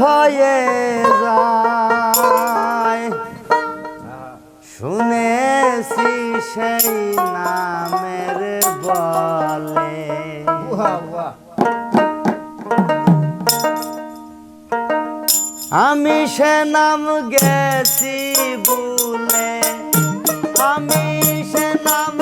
হয়ে যায়। শুনেছি সেই নামের বলে। আমি সে নাম গেছি বলে। আমি সে নাম